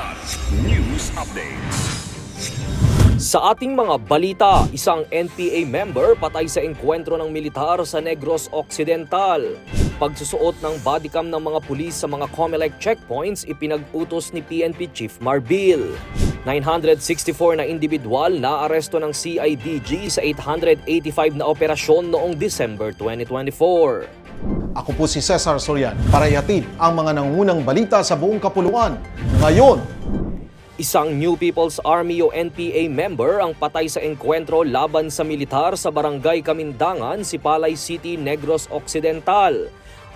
Kidlat News Updates. Sa ating mga balita, isang NPA member patay sa engkwentro ng militar sa Negros Occidental. Pagsusuot ng bodycam ng mga pulis sa mga COMELEC checkpoints ipinag-utos ni PNP Chief Marbil. 964 na individual na aresto ng CIDG sa 885 na operasyon noong December 2024. Ako po si Cesar Sorian para ihatid ang mga nangunang balita sa buong kapuluan. Ngayon, Isang New People's Army o NPA member ang patay sa engkwentro laban sa militar sa barangay Kamindangan, Sipalay City, Negros Occidental.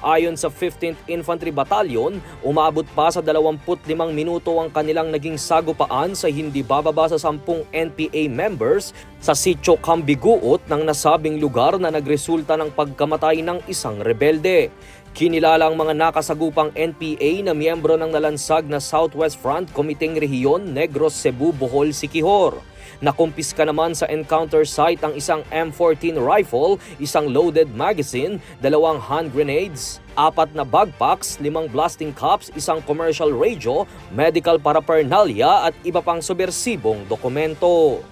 Ayon sa 15th Infantry Battalion, umabot pa sa 25 minuto ang kanilang naging sagupaan sa hindi bababa sa 10 NPA members sa sitio Kambiguot ng nasabing lugar na nagresulta ng pagkamatay ng isang rebelde. Kinilala ang mga nakasagupang NPA na miyembro ng nalansag na Southwest Front Committing Rehiyon Negros Cebu Bohol Siquijor. Nakumpiska naman sa encounter site ang isang M14 rifle, isang loaded magazine, dalawang hand grenades, apat na bagpacks, limang blasting cups, isang commercial radio, medical paraphernalia at iba pang subversibong dokumento.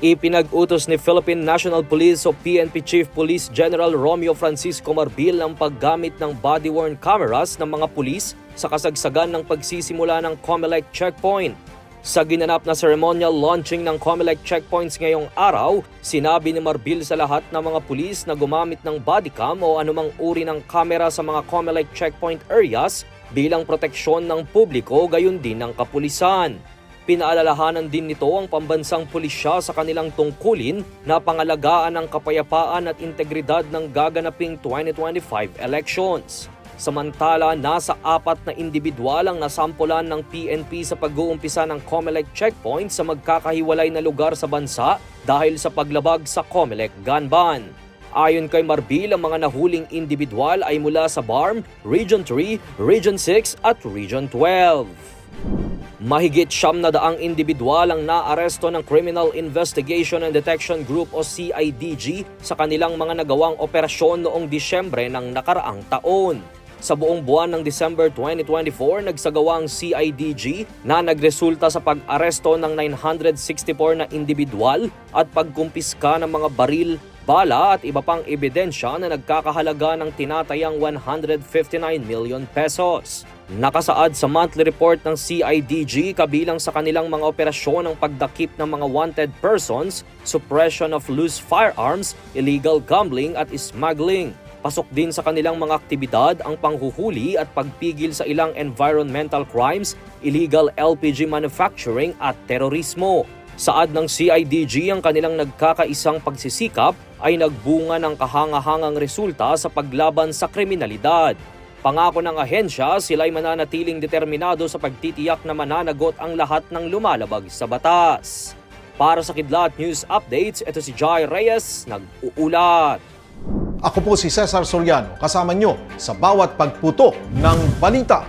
Ipinag-utos ni Philippine National Police o PNP Chief Police General Romeo Francisco Marbil ang paggamit ng body-worn cameras ng mga pulis sa kasagsagan ng pagsisimula ng COMELEC checkpoint. Sa ginanap na ceremonial launching ng COMELEC checkpoints ngayong araw, sinabi ni Marbil sa lahat ng mga pulis na gumamit ng bodycam o anumang uri ng kamera sa mga COMELEC checkpoint areas bilang proteksyon ng publiko gayon din ng kapulisan. Pinaalalahanan din nito ang pambansang pulisya sa kanilang tungkulin na pangalagaan ang kapayapaan at integridad ng gaganaping 2025 elections. Samantala, nasa apat na individual ang nasampulan ng PNP sa pag-uumpisa ng COMELEC checkpoint sa magkakahiwalay na lugar sa bansa dahil sa paglabag sa COMELEC gun ban. Ayon kay Marbil, ang mga nahuling individual ay mula sa BARM, Region 3, Region 6 at Region 12. Mahigit siyam na daang individual ang naaresto ng Criminal Investigation and Detection Group o CIDG sa kanilang mga nagawang operasyon noong Disyembre ng nakaraang taon. Sa buong buwan ng December 2024, nagsagawa ang CIDG na nagresulta sa pag-aresto ng 964 na individual at pagkumpiska ng mga baril, bala at iba pang ebidensya na nagkakahalaga ng tinatayang 159 million pesos. Nakasaad sa monthly report ng CIDG kabilang sa kanilang mga operasyon ang pagdakip ng mga wanted persons, suppression of loose firearms, illegal gambling at smuggling. Pasok din sa kanilang mga aktibidad ang panghuhuli at pagpigil sa ilang environmental crimes, illegal LPG manufacturing at terorismo. Saad ng CIDG ang kanilang nagkakaisang pagsisikap ay nagbunga ng kahangahangang resulta sa paglaban sa kriminalidad. Pangako ng ahensya, sila'y mananatiling determinado sa pagtitiyak na mananagot ang lahat ng lumalabag sa batas. Para sa Kidlat News Updates, ito si Jai Reyes, nag-uulat. ako po si Cesar Soriano kasama nyo sa bawat pagputo ng balita.